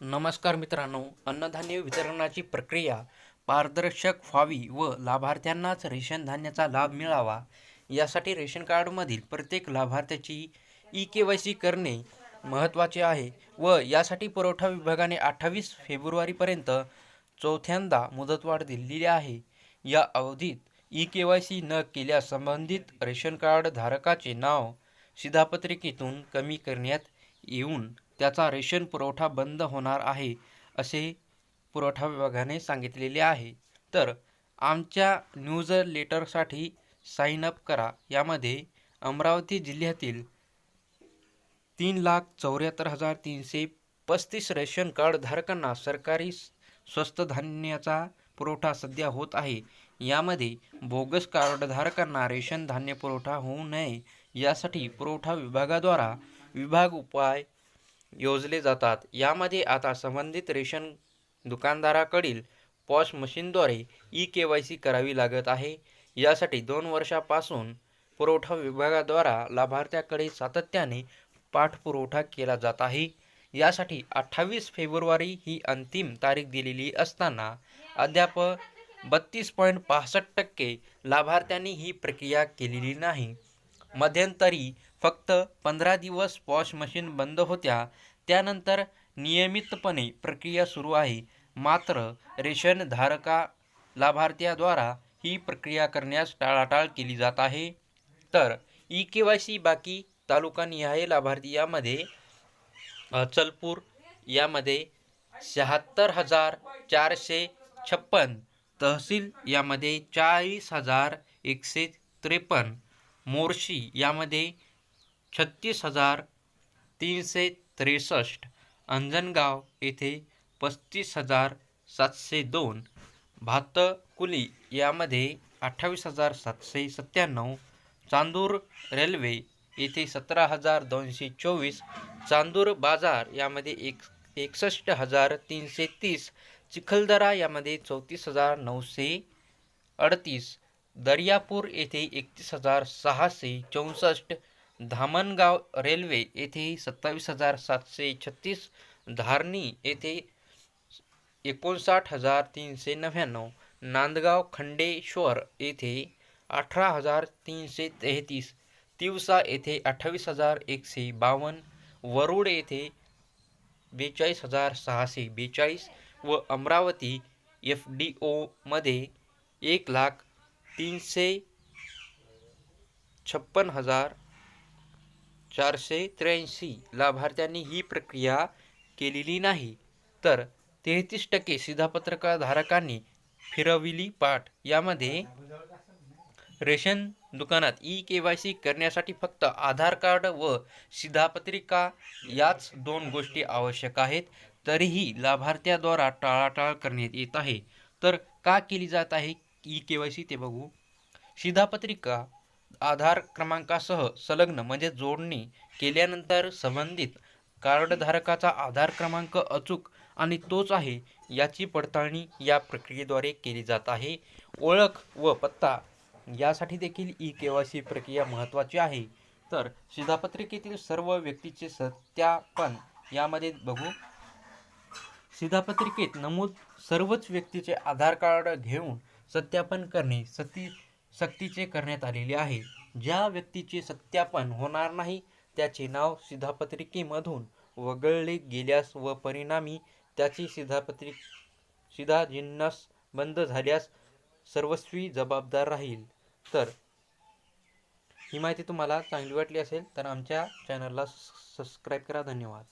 नमस्कार मित्रांनो अन्नधान्य वितरणाची प्रक्रिया पारदर्शक व्हावी व लाभार्थ्यांनाच रेशन धान्याचा लाभ मिळावा यासाठी रेशन कार्डमधील प्रत्येक लाभार्थ्याची ई के वाय सी करणे महत्त्वाचे आहे व यासाठी पुरवठा विभागाने अठ्ठावीस फेब्रुवारीपर्यंत चौथ्यांदा मुदतवाढ दिलेली आहे. या अवधीत ई के वाय सी न केल्यास संबंधित रेशन कार्ड धारकाचे नाव शिधापत्रिकेतून कमी करण्यात येऊन त्याचा रेशन पुरवठा बंद होणार आहे असे पुरवठा विभागाने सांगितलेले आहे. तर आमच्या न्यूज लेटरसाठी साइन अप करा. यामध्ये अमरावती जिल्ह्यातील तीन लाख चौऱ्याहत्तर हजार तीनशे पस्तीस रेशन कार्ड धारकांना सरकारी स्वस्त धान्याचा पुरवठा सध्या होत आहे. यामध्ये बोगस कार्डधारकांना रेशन धान्य पुरवठा होऊ नये यासाठी पुरवठा विभागाद्वारा विभाग उपाय योजले जातात. यामध्ये आता संबंधित रेशन दुकानदाराकडील पॉश मशीनद्वारे ई के वाय सी करावी लागत आहे. यासाठी दोन वर्षापासून पुरवठा विभागाद्वारा लाभार्थ्याकडे सातत्याने पाठपुरवठा केला जात आहे. यासाठी अठ्ठावीस फेब्रुवारी ही अंतिम तारीख दिलेली असताना अद्याप बत्तीस पॉईंट पासष्ट टक्के लाभार्थ्यांनी ही प्रक्रिया केलेली नाही. मध्यंतरी फक्त पंधरा दिवस वॉश मशीन बंद होत्या त्यानंतर नियमितपणे प्रक्रिया सुरू आहे. मात्र रेशन धारका लाभार्थ्याद्वारा ही प्रक्रिया करण्यास टाळाटाळ केली जात आहे. तर ई के वाय सी बाकी तालुकानिहाय लाभार्थी यामध्ये अचलपूर यामध्ये शहात्तर हजार चारशे छप्पन तहसील यामध्ये चाळीस हजार एकशे त्रेपन्न मोर्शी यामध्ये छत्तीस हजार तीनशे त्रेसष्ट अंजनगाव येथे पस्तीस हजार सातशे दोन भातकुली यामध्ये अठ्ठावीस हजार सातशे सत्त्याण्णव चांदूर रेल्वे येथे सतरा हजार दोनशे चोवीस चांदूर बाजार यामध्ये एक एकसष्ट हजार तीनशे तीस चिखलदरा यामध्ये चौतीस हजार नऊशे अडतीस दर्यापूर येथे एकतीस हजार सहाशे चौसष्ट धामणगाव रेल्वे येथे सत्तावीस हज़ार सातशे छत्तीस धारणी येथे एकोणसाठ हज़ार तीनशे नव्याण्णव नांदगाव खंडेश्वर येथे अठरा हज़ार तीनशे तेहतीस तिवसा येथे अठ्ठावीस हज़ार एकशे बावन्न वरुड येथे बेचाळीस हज़ार सहाशे बेचाळीस व अमरावती एफ़ डी ओमध्ये एक लाख तीनशे छप्पन हज़ार चारशे त्र्याऐंशी लाभार्थ्यांनी ही प्रक्रिया केलेली नाही. तर तेहतीस टक्के शिधापत्रकधारकांनी फिरविली पाठ. यामध्ये रेशन दुकानात ई के वाय सी करण्यासाठी फक्त आधार कार्ड व शिधापत्रिका याच दोन गोष्टी आवश्यक आहेत. तरीही लाभार्थ्याद्वारा टाळाटाळ करण्यात येत आहे. तर का केली जात आहे ई के वाय सी ते बघू. शिधापत्रिका आधार क्रमांकासह संलग्न म्हणजे जोडणी केल्यानंतर संबंधित कार्डधारकाचा आधार क्रमांक अचूक आणि तोच आहे याची पडताळणी या प्रक्रियेद्वारे केली जात आहे. ओळख व पत्ता यासाठी देखील ई के वाय सी प्रक्रिया महत्त्वाची आहे. तर शिधापत्रिकेतील सर्व व्यक्तीचे सत्यापन यामध्ये बघू. शिधापत्रिकेत नमूद सर्वच व्यक्तीचे आधार कार्ड घेऊन सत्यापन करणे सती सक्तीचे करण्यात आलेले आहे. ज्या व्यक्तीचे सत्यापन होणार नाही त्याचे नाव शिधापत्रिकेमधून वगळले गेल्यास व परिणामी त्याची शिधापत्रिक शिधाजिन्नस बंद झाल्यास सर्वस्वी जबाबदार राहील. तर ही माहिती तुम्हाला चांगली वाटली असेल तर आमच्या चॅनलला सबस्क्राईब करा. धन्यवाद.